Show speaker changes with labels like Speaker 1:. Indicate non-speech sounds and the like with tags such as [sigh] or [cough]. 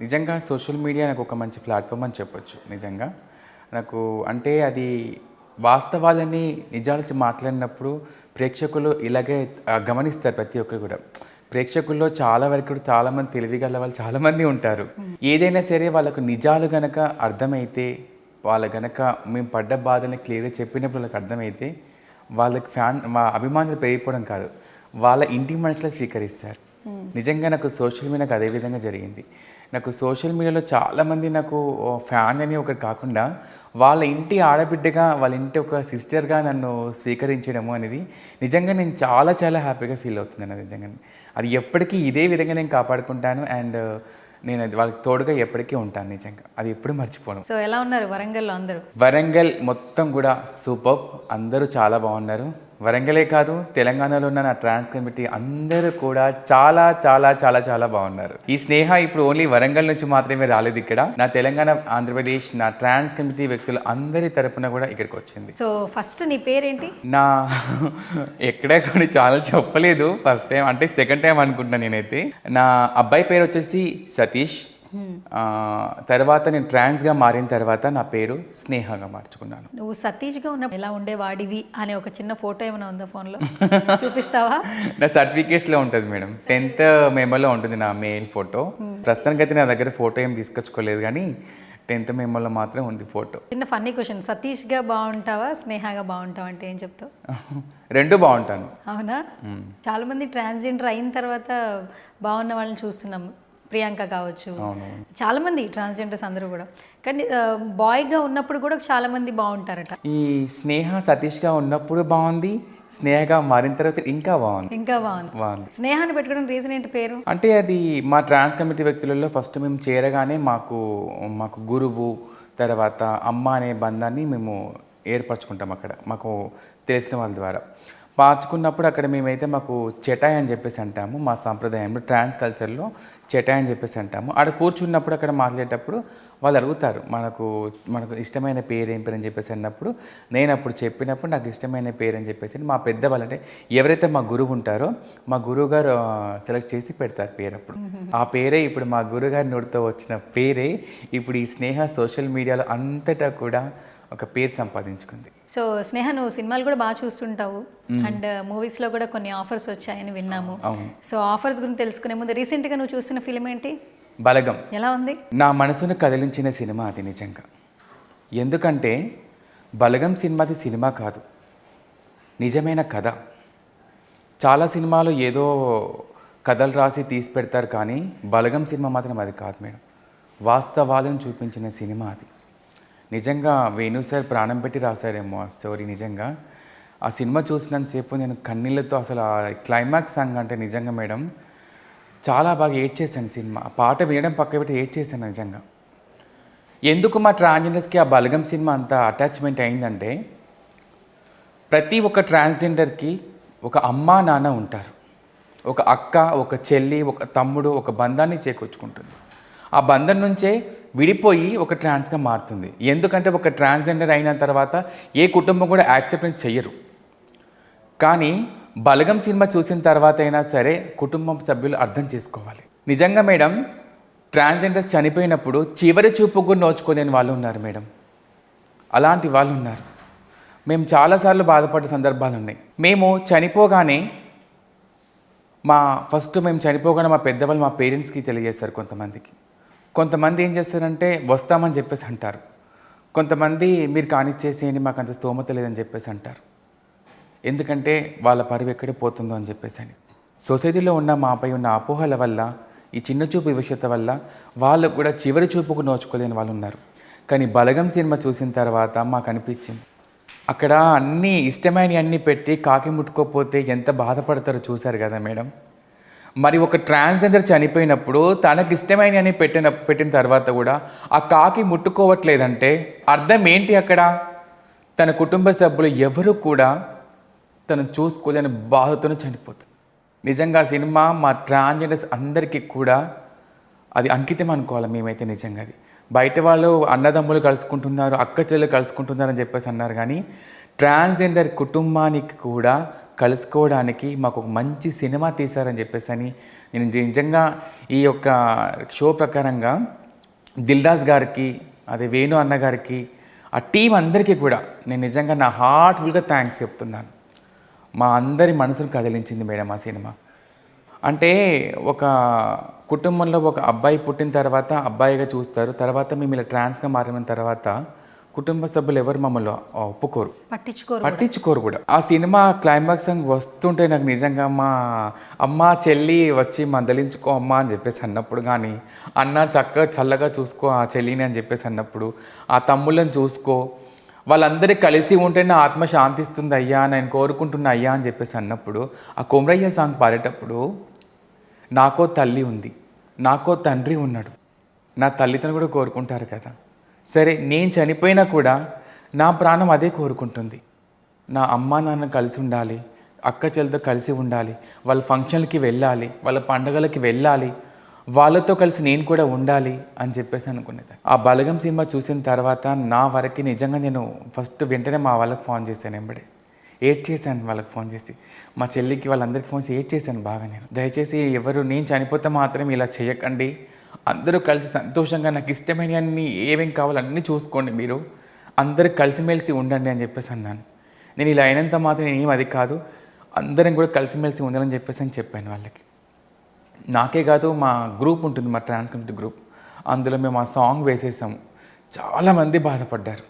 Speaker 1: నిజంగా social media నాకు ఒక మంచి ప్లాట్ఫామ్ అని చెప్పొచ్చు నిజంగా. నాకు అంటే అది వాస్తవాలని నిజాలు మాట్లాడినప్పుడు ప్రేక్షకులు ఇలాగే గమనిస్తారు ప్రతి ఒక్కరు కూడా. ప్రేక్షకుల్లో చాలా వరకు చాలామంది తెలివిగల వాళ్ళు చాలామంది ఉంటారు. ఏదైనా సరే వాళ్ళకు నిజాలు గనక అర్థమైతే వాళ్ళ గనక మేము పడ్డ బాధని క్లియర్గా చెప్పినప్పుడు వాళ్ళకి అర్థమైతే వాళ్ళకి ఫ్యాన్ మా అభిమానులు పెరిగిపోవడం కాదు. వాళ్ళ ఇంటి మనుషులు స్వీకరిస్తారు. నిజంగా నాకు సోషల్ మీడియా నాకు అదే విధంగా జరిగింది. నాకు సోషల్ మీడియాలో చాలామంది నాకు ఫ్యాన్ అని ఒకటి కాకుండా వాళ్ళ ఇంటి ఆడబిడ్డగా వాళ్ళ ఇంటి ఒక సిస్టర్గా నన్ను స్వీకరించడము అనేది నిజంగా నేను చాలా చాలా హ్యాపీగా ఫీల్ అవుతున్నాను నిజంగా. అది ఎప్పటికీ ఇదే విధంగా నేను కాపాడుకుంటాను అండ్ నేను అది వాళ్ళకి తోడుగా ఎప్పటికీ ఉంటాను నిజంగా. అది ఎప్పుడు మర్చిపోను.
Speaker 2: సో ఎలా ఉన్నారు వరంగల్లో అందరూ?
Speaker 1: వరంగల్ మొత్తం కూడా సూపర్. అందరూ చాలా బాగున్నారు. వరంగలే కాదు తెలంగాణలో ఉన్న నా ట్రాన్స్ కమిటీ అందరూ కూడా చాలా చాలా చాలా చాలా బాగున్నారు. ఈ స్నేహ ఇప్పుడు ఓన్లీ వరంగల్ నుంచి మాత్రమే రాలేదు ఇక్కడ. నా తెలంగాణ ఆంధ్రప్రదేశ్ నా ట్రాన్స్ కమిటీ వ్యక్తులు అందరి తరపున కూడా ఇక్కడికి వచ్చింది.
Speaker 2: సో ఫస్ట్ నీ పేరేంటి?
Speaker 1: నా [laughs] ఎక్కడ కూడా చాలా చెప్పలేదు. ఫస్ట్ టైం అంటే సెకండ్ టైం అనుకుంటున్నా నేనైతే. నా అబ్బాయి పేరు వచ్చేసి సతీష్. తర్వాత నేను ట్రాన్స్గా మారిన తర్వాత నా పేరు స్నేహగా మార్చుకున్నాను. [laughs]
Speaker 2: నువ్వు సతీష్గా ఉన్నప్పుడు ఎలా ఉండేవాడివి అనే ఒక చిన్న ఫోటో ఏమైనా ఉందా ఫోన్లో? చూపిస్తావా?
Speaker 1: నా సర్టిఫికేట్స్లో ఉంటుంది మేడం. టెన్త్ మెమోలో ఉంటుంది నా మెయిల్ ఫోటో ప్రస్తుతానికి అయితే నా దగ్గర ఫోటో ఏం తీసుకొచ్చుకోలేదు కానీ టెన్త్ మెమోలో మాత్రం ఉంది ఫోటో
Speaker 2: చిన్న ఫన్నీ క్వశ్చన్ సతీష్గా బాగుంటావా స్నేహగా బాగుంటావా అంటే ఏం చెప్తావు? [laughs]
Speaker 1: రెండు బాగుంటాను.
Speaker 2: అవునా? చాలా మంది ట్రాన్స్జెండర్ అయిన తర్వాత బాగున్న వాళ్ళని చూస్తున్నాం. ప్రియాంక కావచ్చు.
Speaker 1: అవును
Speaker 2: చాలా మంది ట్రాన్స్జెండర్స్ అందరూ కూడా. కానీ బాయ్గా ఉన్నప్పుడు కూడా చాలా మంది బాగుంటారట.
Speaker 1: ఈ స్నేహ సతీష్గా ఉన్నప్పుడు బాగుంది స్నేహగా మారిన తర్వాత ఇంకా బాగుంది.
Speaker 2: ఇంకా బాగుంది.
Speaker 1: బాగుంది.
Speaker 2: స్నేహాన్ని పెట్టుకోవడం రీజన్ ఏంటి పేరు?
Speaker 1: అంటే అది మా ట్రాన్స్ కమిటీ వ్యక్తులలో ఫస్ట్ మేము చేరగానే మాకు మాకు గురువు తర్వాత అమ్మ అనే బంధాన్ని మేము ఏర్పరచుకుంటాం అక్కడ. మాకు తెలిసిన వాళ్ళ ద్వారా. మార్చుకున్నప్పుడు అక్కడ మేమైతే మాకు చెటాయ్ అని చెప్పేసి అంటాము. మా సాంప్రదాయంలో ట్రాన్స్ కల్చర్లో చెటాయ్ అని చెప్పేసి అంటాము. ఆడ కూర్చున్నప్పుడు అక్కడ మాట్లాడేటప్పుడు వాళ్ళు అడుగుతారు మనకు మనకు ఇష్టమైన పేరు ఏం పేరు అని చెప్పేసి అన్నప్పుడు నేను అప్పుడు చెప్పినప్పుడు నాకు ఇష్టమైన పేరు అని చెప్పేసి మా పెద్దవాళ్ళు అంటే ఎవరైతే మా గురువు ఉంటారో మా గురువు గారు సెలెక్ట్ చేసి పెడతారు పేరు అప్పుడు. [laughs] ఆ పేరే ఇప్పుడు మా గురుగారి నోటితో వచ్చిన పేరే ఇప్పుడు ఈ స్నేహ సోషల్ మీడియాలో అంతటా కూడా ఒక పేరు సంపాదించుకుంది.
Speaker 2: సో స్నేహ నువ్వు సినిమాలు కూడా బాగా చూస్తుంటావు. అండ్ మూవీస్లో కూడా కొన్ని ఆఫర్స్ వచ్చాయని విన్నాము. సో ఆఫర్స్ గురించి తెలుసుకునే ముందు రీసెంట్గా నువ్వు చూసిన ఫిలిం ఏంటి?
Speaker 1: బలగం.
Speaker 2: ఎలా ఉంది?
Speaker 1: నా మనసును కదిలించిన సినిమా అది నిజంగా. ఎందుకంటే బలగం సినిమాది సినిమా కాదు. నిజమైన కథ. చాలా సినిమాలు ఏదో కథలు రాసి తీసి పెడతారు కానీ బలగం సినిమా మాత్రం అది కాదు మేడం. వాస్తవాలను చూపించిన సినిమా అది. నిజంగా వేణు సార్ ప్రాణం పెట్టి రాశారేమో ఆ స్టోరీ నిజంగా. ఆ సినిమా చూసినంతసేపు నేను కన్నీళ్ళతో అసలు ఆ క్లైమాక్స్ సాంగ్ అంటే నిజంగా మేడం చాలా బాగా ఏడ్చేసాను సినిమా. ఆ పాట వినడం పక్క పెట్టి ఏడ్ చేశాను నిజంగా. ఎందుకు మా ట్రాన్స్జెండర్స్కి ఆ బలగం సినిమా అంత అటాచ్మెంట్ అయిందంటే ప్రతి ఒక్క ట్రాన్స్జెండర్కి ఒక అమ్మా నాన్న ఉంటారు. ఒక అక్క ఒక చెల్లి ఒక తమ్ముడు ఒక బంధాన్ని చేకూర్చుకుంటుంది. ఆ బంధం నుంచే విడిపోయి ఒక ట్రాన్స్గా మారుతుంది. ఎందుకంటే ఒక ట్రాన్స్జెండర్ అయిన తర్వాత ఏ కుటుంబం కూడా యాక్సెప్టెన్స్ చెయ్యరు. కానీ బలగం సినిమా చూసిన తర్వాత అయినా సరే కుటుంబం సభ్యులు అర్థం చేసుకోవాలి. నిజంగా మేడం ట్రాన్స్జెండర్స్ చనిపోయినప్పుడు చివరి చూపు కూడా నోచుకోలేని వాళ్ళు ఉన్నారు మేడం. అలాంటి వాళ్ళు ఉన్నారు. మేము చాలాసార్లు బాధపడ్డ సందర్భాలు ఉన్నాయి. మేము చనిపోగానే మా ఫస్ట్ మేము చనిపోగానే మా పెద్దవాళ్ళు మా పేరెంట్స్కి తెలియజేస్తారు కొంతమందికి. కొంతమంది ఏం చేస్తారంటే వస్తామని చెప్పేసి అంటారు. కొంతమంది మీరు కానిచ్చేసేయండి మాకు అంత స్తోమత లేదని చెప్పేసి అంటారు. ఎందుకంటే వాళ్ళ పరువు ఎక్కడ పోతుందో అని చెప్పేసి అని. సొసైటీలో ఉన్న మాపై ఉన్న అపోహల వల్ల ఈ చిన్న చూపు వివక్షత వల్ల వాళ్ళు కూడా చివరి చూపుకు నోచుకోలేని వాళ్ళు ఉన్నారు. కానీ బలగం సినిమా చూసిన తర్వాత మాకు అనిపించింది. అక్కడ అన్నీ ఇష్టమైన అన్నీ పెట్టి కాకి ముట్టుకోపోతే ఎంత బాధపడతారో చూశారు కదా మేడం. మరి ఒక ట్రాన్స్జెండర్ చనిపోయినప్పుడు తనకు ఇష్టమైన అని పెట్టిన పెట్టిన తర్వాత కూడా ఆ కాకి ముట్టుకోవట్లేదంటే అర్థం ఏంటి అక్కడ? తన కుటుంబ సభ్యులు ఎవరు కూడా తను చూసుకోలేని బాధతోనే చనిపోతుంది నిజంగా సినిమా మా ట్రాన్స్జెండర్స్ అందరికీ కూడా అది అంకితం అనుకోవాలి మేమైతే నిజంగా అది. బయట వాళ్ళు అన్నదమ్ములు కలుసుకుంటున్నారు అక్క చెల్లెలు కలుసుకుంటున్నారు అని చెప్పేసి అన్నారు కానీ ట్రాన్స్జెండర్ కుటుంబానికి కూడా కలుసుకోవడానికి మాకు ఒక మంచి సినిమా తీశారని చెప్పేసి అని నేను నిజంగా ఈ యొక్క షో ప్రకారంగా దిల్దాస్ గారికి అదే వేణు అన్న గారికి ఆ టీం అందరికీ కూడా నేను నిజంగా నా హార్ట్ఫుల్గా థ్యాంక్స్ చెప్తున్నాను. మా అందరి మనసును కదిలించింది మేడం ఆ సినిమా. అంటే ఒక కుటుంబంలో ఒక అబ్బాయి పుట్టిన తర్వాత అబ్బాయిగా చూస్తారు తర్వాత మేము ఇలా ట్రాన్స్గా మారిన తర్వాత కుటుంబ సభ్యులు ఎవరు మమ్మల్ని ఒప్పుకోరు.
Speaker 2: పట్టించుకోరు
Speaker 1: పట్టించుకోరు కూడా. ఆ సినిమా క్లైమాక్స్ వస్తుంటే నాకు నిజంగా మా అమ్మ చెల్లి వచ్చి మందలించుకో అమ్మ అని చెప్పేసి అన్నప్పుడు కానీ అన్న చక్కగా చల్లగా చూసుకో ఆ చెల్లిని అని చెప్పేసి అన్నప్పుడు ఆ తమ్ముళ్ళని చూసుకో వాళ్ళందరూ కలిసి ఉంటే నా ఆత్మ శాంతిస్తుంది అయ్యా నేను కోరుకుంటున్నా అయ్యా అని చెప్పేసి అన్నప్పుడు ఆ కొమరయ్య సాంగ్ పాడేటప్పుడు నాకో తల్లి ఉంది నాకో తండ్రి ఉన్నాడు. నా తల్లిదండ్రులు కూడా కోరుకుంటారు కదా. సరే నేను చనిపోయినా కూడా నా ప్రాణం అదే కోరుకుంటుంది. నా అమ్మ నాన్న కలిసి ఉండాలి అక్క చెల్లితో కలిసి ఉండాలి వాళ్ళ ఫంక్షన్లకి వెళ్ళాలి వాళ్ళ పండగలకి వెళ్ళాలి వాళ్ళతో కలిసి నేను కూడా ఉండాలి అని చెప్పేసి అనుకునేది ఆ బలగం సినిమా చూసిన తర్వాత నా వరకు నిజంగా నేను ఫస్ట్ వెంటనే మా వాళ్ళకి ఫోన్ చేశాను ఎంబడే ఏడ్ చేశాను వాళ్ళకి ఫోన్ చేసి. మా చెల్లికి వాళ్ళందరికీ ఫోన్ చేసి ఏడ్ చేశాను బాగా నేను. దయచేసి ఎవరు నేను చనిపోతే మాత్రం ఇలా చేయకండి అందరూ కలిసి సంతోషంగా నాకు ఇష్టమైనవన్నీ ఏమేం కావాలో అన్నీ చూసుకోండి మీరు. అందరూ కలిసిమెలిసి ఉండండి అని చెప్పేసి అన్నాను. నేను ఇలా అయినంత మాత్రం నేనేం అది కాదు. అందరం కూడా కలిసిమెలిసి ఉండాలని చెప్పేసి అని చెప్పాను వాళ్ళకి. నాకే కాదు మా గ్రూప్ ఉంటుంది మా ట్రాన్స్ గ్రూప్. అందులో మేము ఆ సాంగ్ వేసేసాము. చాలామంది బాధపడ్డారు.